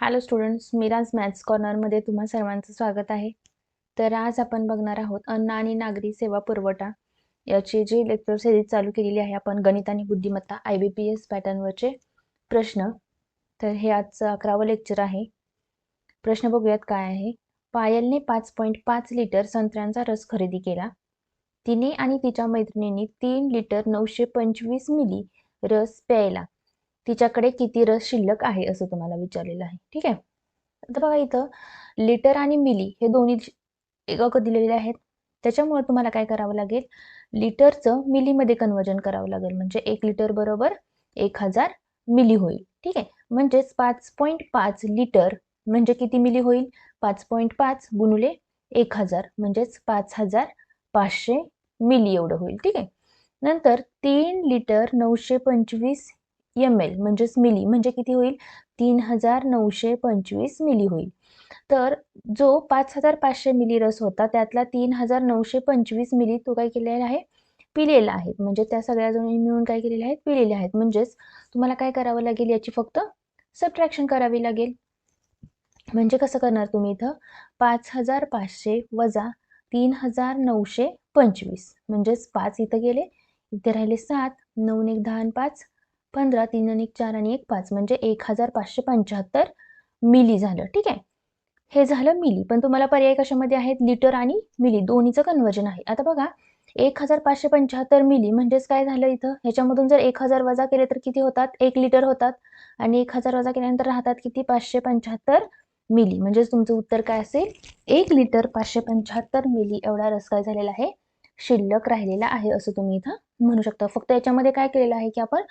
Hello students Miraj maths कॉर्नरमध्ये तुम्हा सर्वांचं स्वागत आहे. तर आज आपण बघणार आहोत अन्न आणि नागरी सेवा पुरवठा. याची जी लेक्चर सिरीज चालू केलेली आहे आपण गणित आणि बुद्धिमत्ता आय बी पी एस पॅटर्नवरचे प्रश्न. तर हे आजचं अकरावं लेक्चर आहे. प्रश्न बघूयात काय आहे. पायलने पाच पॉईंट पाच लिटर संत्र्यांचा रस खरेदी केला. तिने आणि तिच्या मैत्रिणींनी तीन लिटर नऊशे पंचवीस मिली रस प्यायला. तिच्याकडे किती रस शिल्लक आहे असं तुम्हाला विचारलेलं आहे. ठीक आहे? आता बघा इथं लिटर आणि मिली हे दोन्ही एकक दिलेले आहेत. त्याच्यामुळे तुम्हाला काय करावं लागेल? लिटरचं मिलीमध्ये कन्वर्जन करावं लागेल. म्हणजे एक लिटर बरोबर एक हजार मिली होईल. ठीक आहे? म्हणजेच पाच पॉईंट पाच लिटर म्हणजे किती मिली होईल? पाच पॉईंट पाच गुणुले एक हजार म्हणजेच पाच हजार पाचशे मिली एवढं होईल. ठीक आहे? नंतर तीन लिटर नऊशे पंचवीस एम एल म्हणजेच मिली म्हणजे किती होईल? तीन हजार नऊशे पंचवीस मिली होईल. तर जो पाच हजार पाचशे मिली रस होता त्यातला तीन हजार नऊशे पंचवीस मिली तो काय केलेला आहे? पिलेला आहे. म्हणजे त्या सगळ्या जणी मिळून काय केलेल्या आहेत? पिलेल्या आहेत. म्हणजेच तुम्हाला काय करावं लागेल याची फक्त सबट्रॅक्शन करावी लागेल. म्हणजे कसं करणार तुम्ही इथं? पाच हजार पाचशे वजा तीन हजार नऊशे पंचवीस. म्हणजेच पाच इथं गेले. इथे राहिले सात. नऊ एक दहा पाच. पंधरा तीन आणि एक चार आणि एक पाच म्हणजे एक हजार पाचशे पंच्याहत्तर मिली झालं ठीक आहे? हे झालं मिली. पण तुम्हाला पर्याय कशामध्ये आहेत? लिटर आणि मिली. दोन्हीचं कन्वर्जन आहे. आता बघा एक हजार पाचशे पंच्याहत्तर मिली म्हणजेच काय झालं इथं? ह्याच्यामधून जर एक हजार वजा केले तर किती होतात? एक लिटर होतात. आणि एक हजार वजा केल्यानंतर राहतात किती? पाचशे पंच्याहत्तर मिली. म्हणजेच तुमचं उत्तर काय असेल? एक लिटर पाचशे पंच्याहत्तर मिली. एवढा रस काय झालेला आहे? शिल्लक राहिलेला आहे असं तुम्ही इथं म्हणू शकता. फक्त याच्यामध्ये काय केलेलं आहे की आपण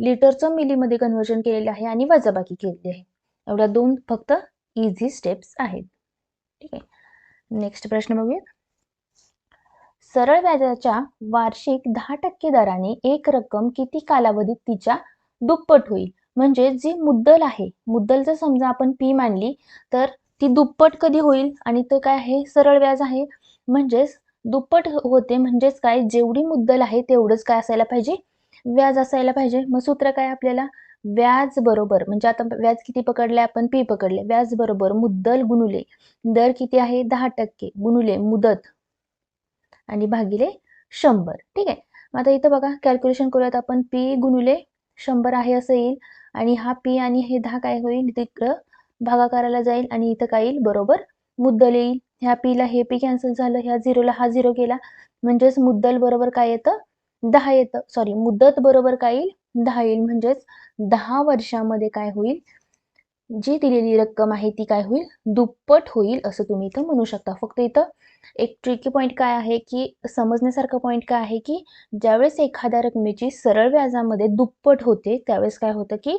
लिटरचं मिलीमध्ये कन्वर्जन केलेलं आहे आणि वजाबाकी केलेली आहे. एवढ्या दोन फक्त इझी स्टेप्स आहेत. ठीक आहे. नेक्स्ट प्रश्न बघूया सरळ व्याजाच्या वार्षिक दहा टक्के दराने एक रक्कम किती कालावधीत तिच्या दुप्पट होईल? म्हणजे जी मुद्दल आहे मुद्दल जर समजा आपण पी मानली तर ती दुप्पट कधी होईल? आणि ते काय आहे? सरळ व्याज आहे. म्हणजेच दुप्पट होते. म्हणजेच काय? जेवढी मुद्दल आहे तेवढंच काय असायला पाहिजे? व्याज असायला पाहिजे. मग सूत्र काय आपल्याला? व्याज बरोबर. म्हणजे आता व्याज किती पकडले आपण पी पकडले. व्याज बरोबर. मुद्दल गुणुले. दर किती आहे? दहा टक्के. गुणुले. मुदत. आणि भागिले शंभर. ठीक आहे? मग आता इथं बघा. कॅल्क्युलेशन करूयात आपण. पी गुणुले शंभर आहे असं येईल. आणि हा पी आणि हे दहा काय होईल? तिकडं भागाकाराला जाईल. आणि इथं काय येईल? बरोबर मुद्दल येईल. ह्या पीला हे पी कॅन्सल झालं ह्या झिरोला हा झिरो गेला. म्हणजेच मुद्दल बरोबर काय येतं? दहा येतं. सॉरी मुदत बरोबर काय येईल? दहा येईल. म्हणजेच दहा वर्षामध्ये काय होईल? जी दिलेली रक्कम आहे ती काय होईल? दुप्पट होईल असं तुम्ही इथं म्हणू शकता. फक्त इथं एक ट्रिकी पॉईंट काय आहे की समजण्यासारखं पॉईंट काय आहे की ज्यावेळेस एखाद्या रकमेची सरळ व्याजामध्ये दुप्पट होते त्यावेळेस काय होतं की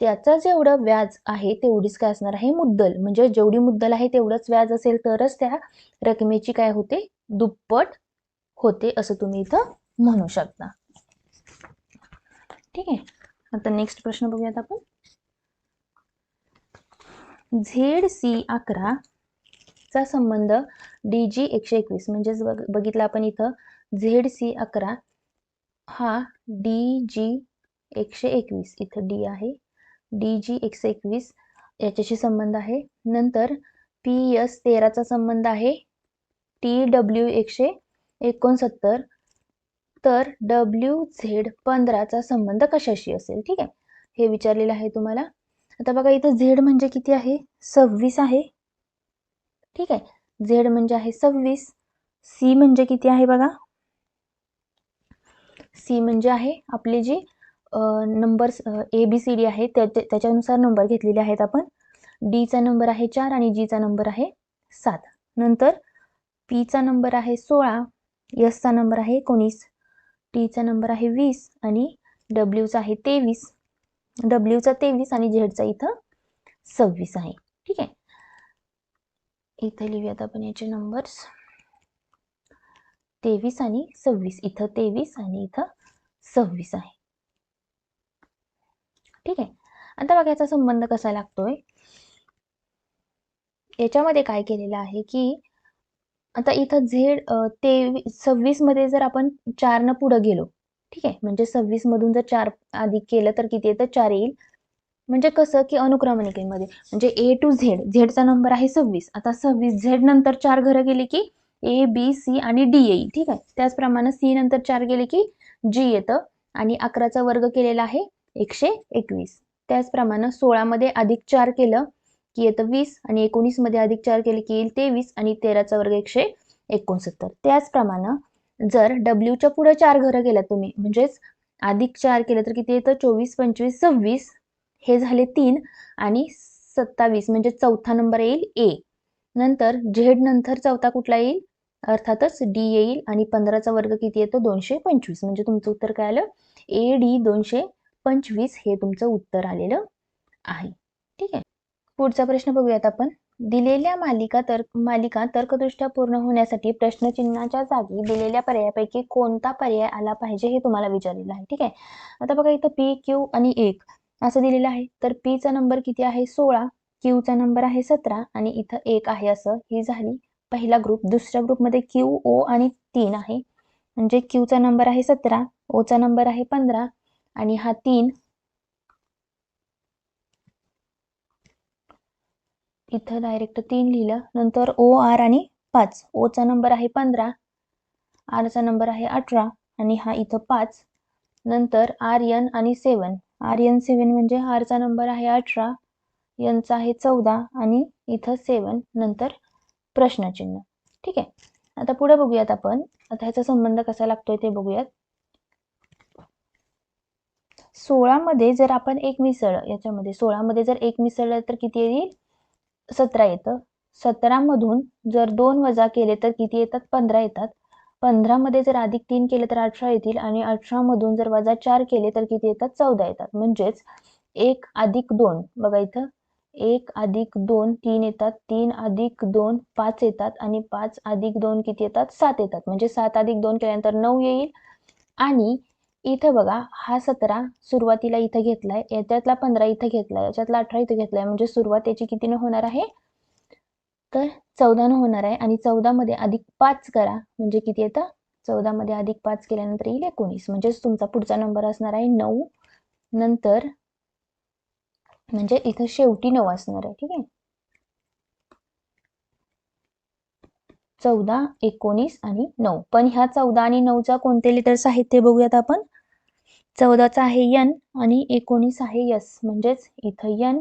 त्याचं जेवढं व्याज आहे तेवढीच काय असणार आहे मुद्दल. म्हणजे जेवढी मुद्दल आहे तेवढंच व्याज असेल तरच त्या रकमेची काय होते? दुप्पट होते असं तुम्ही इथं म्हणू शकता. ठीक आहे? आता नेक्स्ट प्रश्न बघूयात आपण. झेड सी अकरा चा संबंध डी जी एकशे एकवीस. म्हणजेच बघितलं आपण इथं झेड सी अकरा हा डी जी एकशे एकवीस. इथं डी आहे. डी जी एकशे एकवीस याच्याशी संबंध आहे. नंतर पी एस तेराचा संबंध आहे. टी डब्ल्यू एकशे एकोणसत्तर. तर डब्ल्यू झेड पंधराचा संबंध कशाशी असेल? ठीक आहे. हे विचारलेलं आहे तुम्हाला. आता बघा इथं झेड म्हणजे किती आहे? सव्वीस आहे. ठीक आहे. झेड म्हणजे आहे सव्वीस. सी म्हणजे किती आहे बघा? सी म्हणजे आहे आपली जी numbers A B C D आहे त्याच्यानुसार नंबर घेतलेले आहेत आपण. डीचा नंबर आहे चार आणि जीचा नंबर आहे सात. नंतर पीचा नंबर आहे सोळा यसचा नंबर आहे एकोणीस टीचा नंबर आहे वीस आणि डब्ल्यूचा आहे तेवीस. डब्ल्यूचा तेवीस आणि झेडचा इथं सव्वीस आहे. ठीक आहे? इथं लिहूयात आपण याचे नंबर्स तेवीस आणि सव्वीस. इथं तेवीस आणि इथं सव्वीस आहे. ठीक आहे. आता बघा याचा संबंध कसा लागतोय? याच्यामध्ये काय केलेलं आहे की आता इथं झेड तेवीस सव्वीसमध्ये जर आपण चारनं पुढं गेलो ठीक आहे म्हणजे सव्वीस मधून जर चार अधिक केलं तर किती येतं चार येईल. म्हणजे कसं की अनुक्रमणिकेमध्ये म्हणजे ए टू झेड झेडचा नंबर आहे सव्वीस. आता सव्वीस झेड नंतर चार घरं गेली की ए बी सी आणि डी येईल ठीक आहे. त्याचप्रमाणे सी नंतर चार गेले की जी येतं. आणि अकराचा वर्ग केलेला आहे एकशे एकवीस. त्याचप्रमाणे सोळामध्ये अधिक चार केलं की येतं वीस आणि एकोणीसमध्ये अधिक चार केले की येईल तेवीस आणि तेराचा वर्ग एकशे एकोणसत्तर. त्याचप्रमाणे जर डब्ल्यूच्या पुढे चार घरं गेला तुम्ही म्हणजेच अधिक चार केलं तर किती येतं? चोवीस पंचवीस सव्वीस. हे झाले तीन आणि सत्तावीस म्हणजे चौथा नंबर येईल ए. नंतर झेड नंतर चौथा कुठला येईल? अर्थातच डी येईल आणि पंधराचा वर्ग किती येतो? दोनशे पंचवीस. म्हणजे तुमचं उत्तर काय आलं? ए डी दोनशे पंचवीस हे तुमचं उत्तर आलेलं आहे. ठीक आहे? पुढचा प्रश्न बघूयात आपण. दिलेल्या मालिका तर्क मालिका तर्कदृष्ट्या पूर्ण होण्यासाठी प्रश्नचिन्हाच्या जागी दिलेल्या पर्यायापैकी कोणता पर्याय आला पाहिजे हे तुम्हाला विचारलेलं आहे. ठीक आहे? आता बघा इथं पी क्यू आणि एक असं दिलेलं आहे. तर पीचा नंबर किती आहे? सोळा. क्यूचा नंबर आहे सतरा. आणि इथं एक आहे असं. ही झाली पहिला ग्रुप दुसऱ्या ग्रुपमध्ये क्यू ओ आणि तीन आहे. म्हणजे क्यूचा नंबर आहे सतरा. ओचा नंबर आहे पंधरा. आणि हा तीन इथं डायरेक्ट तीन लिहिलं. नंतर ओ आर आणि पाच. ओचा नंबर आहे पंधरा. आरचा नंबर आहे अठरा. आणि हा इथं पाच. नंतर आर एन आणि सेवन आर एन सेवन म्हणजे आरचा नंबर आहे अठरा. एनचा आहे चौदा. आणि इथं सेवन नंतर प्रश्नचिन्ह. ठीक आहे? आता पुढे बघूयात आपण. आता ह्याचा संबंध कसा लागतोय ते बघूयात. सोळामध्ये जर आपण एक मिसळ याच्यामध्ये सोळामध्ये जर एक मिसळलं तर किती येईल? सतरा येतं. सतरामधून जर दोन वजा केले तर किती येतात? पंधरा येतात. पंधरामध्ये जर अधिक तीन केले तर अठरा येतील आणि अठरामधून जर वजा चार केले तर किती येतात? चौदा येतात. म्हणजेच एक अधिक दोन बघा इथं. एक अधिक दोन तीन येतात. तीन अधिक दोन पाच येतात आणि पाच अधिक दोन किती येतात? सात येतात. म्हणजे सात अधिक दोन केल्यानंतर नऊ येईल आणि इथं बघा हा सतरा सुरुवातीला इथं घेतलाय याच्यातला पंधरा इथं घेतलाय याच्यातला अठरा इथं घेतलाय. म्हणजे सुरुवात याची कितीनं होणार आहे? तर चौदानं होणार आहे आणि चौदामध्ये अधिक पाच करा. म्हणजे किती येतं? चौदामध्ये अधिक पाच केल्यानंतर येईल एकोणीस. म्हणजेच तुमचा पुढचा नंबर असणार आहे नऊ. नंतर म्हणजे इथं शेवटी नऊ असणार आहे. ठीक आहे? चौदा एकोणीस आणि नऊ. पण ह्या चौदा आणि नऊचा कोणते लिटर्स आहेत ते बघूयात आपण. चौदाचा आहे यन आणि एकोणीस आहे यस म्हणजेच इथं यन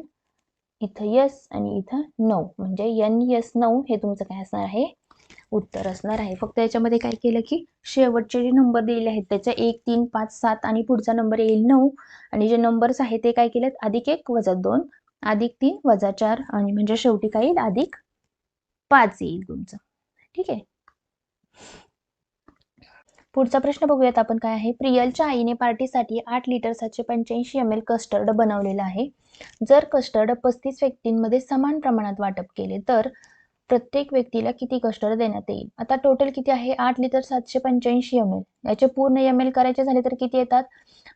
इथं यस आणि इथं नऊ. म्हणजे यन यस नऊ हे तुमचं काय असणार आहे? उत्तर असणार आहे. फक्त याच्यामध्ये काय केलं की शेवटचे जे नंबर दिलेले आहेत त्याच्या एक तीन पाच सात आणि पुढचा नंबर येईल नऊ. आणि जे नंबर्स आहेत ते काय केलेत? अधिक एक वजा दोन. अधिक तीन वजा चार. आणि म्हणजे शेवटी काय येईल? अधिक पाच येईल तुमचं. ठीक आहे. पुढचा प्रश्न बघूयात आपण काय आहे. प्रियलच्या आईने पार्टीसाठी आठ लिटर सातशे पंच्याऐंशी एम एल कस्टर्ड बनवलेला आहे. जर कस्टर्ड पस्तीस व्यक्तींमध्ये समान प्रमाणात वाटप केले तर प्रत्येक व्यक्तीला किती कस्टर्ड देण्यात येईल? आता टोटल किती आहे? आठ लिटर सातशे पंच्याऐंशी एम एल याचे पूर्ण एम एल करायचे झाले तर किती येतात?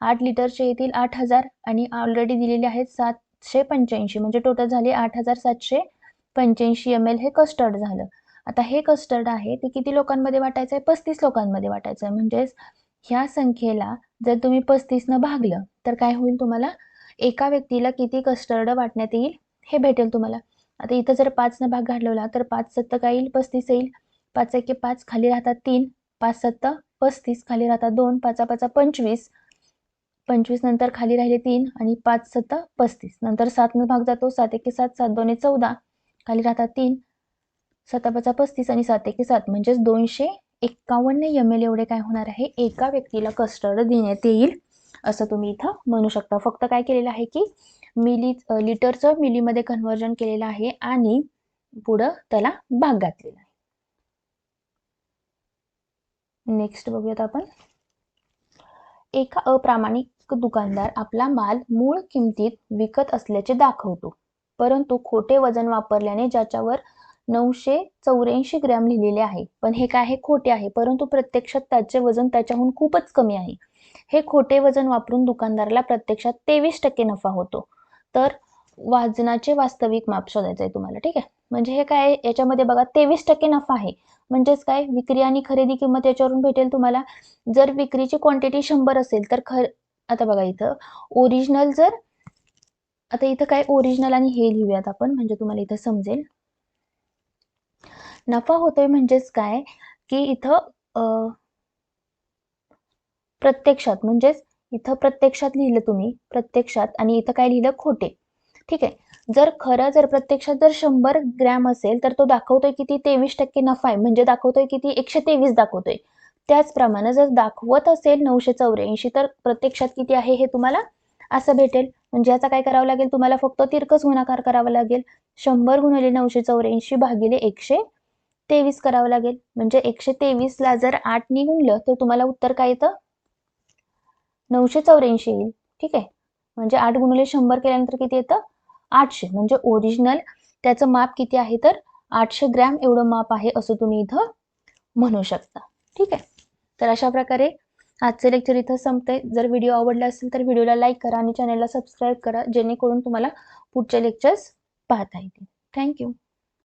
आठ लिटरचे येतील आठ हजार आणि ऑलरेडी दिलेले आहेत सातशे पंच्याऐंशी. म्हणजे टोटल झाले आठ हजार सातशे पंच्याऐंशी एम एल हे कस्टर्ड झालं. आता हे कस्टर्ड आहे ते किती लोकांमध्ये वाटायचं आहे पस्तीस लोकांमध्ये वाटायचं आहे म्हणजेच ह्या संख्येला जर तुम्ही पस्तीसनं भागलं तर काय होईल तुम्हाला? एका व्यक्तीला किती कस्टर्ड वाटण्यात येईल? हे भेटेल तुम्हाला. आता इथं जर पाचनं भाग घालवला तर पाच सत्त काय येईल? पस्तीस येईल. पाच एके पाच खाली राहतात तीन. पाच सत्त पस्तीस. खाली राहतात दोन. पाचा पाचा पंचवीस. पंचवीस नंतर खाली राहिले तीन आणि पाच सत्त पस्तीस. नंतर सातनं भाग जातो. सात एके सात सात दोन चौदा. खाली राहतात तीन. सतापाचा पस्तीस आणि सात एके सात म्हणजेच दोनशे एक्कावन्न एम एल एवढे काय होणार आहे? एका व्यक्तीला कस्टर्ड देण्यात येईल असं तुम्ही इथं म्हणू शकता. फक्त काय केलेलं आहे की मिली लिटरचं मिलीमध्ये कन्व्हर्जन केलेलं आहे आणि पुढं त्याला भाग घातलेला आहे. नेक्स्ट बघूयात आपण. एका अप्रामाणिक दुकानदार आपला माल मूळ किमतीत विकत असल्याचे दाखवतो परंतु खोटे वजन वापरल्याने ज्याच्यावर नऊशे चौऱ्याऐंशी ग्रॅम लिहिलेले आहे. पण हे काय आहे? खोटे आहे. परंतु प्रत्यक्षात त्याचे वजन त्याच्याहून खूपच कमी आहे. हे खोटे वजन वापरून दुकानदाराला प्रत्यक्षात तेवीस टक्के नफा होतो. तर वाजनाचे वास्तविक माप शोधायचं आहे तुम्हाला ठीक आहे? म्हणजे हे काय याच्यामध्ये बघा तेवीस टक्के नफा आहे. म्हणजेच काय? विक्री आणि खरेदी किंमत याच्यावरून भेटेल तुम्हाला. जर विक्रीची क्वांटिटी शंभर असेल तर खर आता बघा इथं ओरिजिनल जर आता इथं काय ओरिजिनल आणि हे लिहूयात आपण म्हणजे तुम्हाला इथं समजेल. नफा होतोय म्हणजेच काय? की इथं प्रत्यक्षात म्हणजेच इथं प्रत्यक्षात लिहिलं तुम्ही प्रत्यक्षात आणि इथं काय लिहिलं? खोटे. ठीक आहे? जर खरं जर प्रत्यक्षात जर शंभर ग्रॅम असेल तर तो दाखवतोय किती? तेवीस टक्के नफा आहे. म्हणजे दाखवतोय किती? एकशे तेवीस दाखवतोय. त्याचप्रमाणे जर दाखवत असेल नऊशे चौऱ्याऐंशी तर प्रत्यक्षात किती आहे हे तुम्हाला असं भेटेल. म्हणजे याचा काय करावं लागेल? तुम्हाला फक्त तिरकस गुणाकार करावा लागेल. शंभर गुणिले नऊशे चौऱ्याऐंशी भागिले एकशे तेवीस करावं लागेल. म्हणजे एकशे तेवीस ला जर आठ गुणलं तर तुम्हाला उत्तर काय येतं? नऊशे चौऱ्याऐंशी येईल. ठीक आहे? म्हणजे आठ गुणिले शंभर केल्यानंतर किती येतं? आठशे. म्हणजे ओरिजिनल त्याचं माप किती आहे तर? आठशे ग्रॅम एवढं माप आहे असं तुम्ही इथं म्हणू शकता. ठीक आहे? तर अशा प्रकारे आजचे लेक्चर इथं संपते जर व्हिडिओ आवडला असेल तर व्हिडिओला लाईक करा आणि चॅनलला सबस्क्राईब करा जेणेकरून तुम्हाला पुढचे लेक्चर्स पाहता येतील. थँक्यू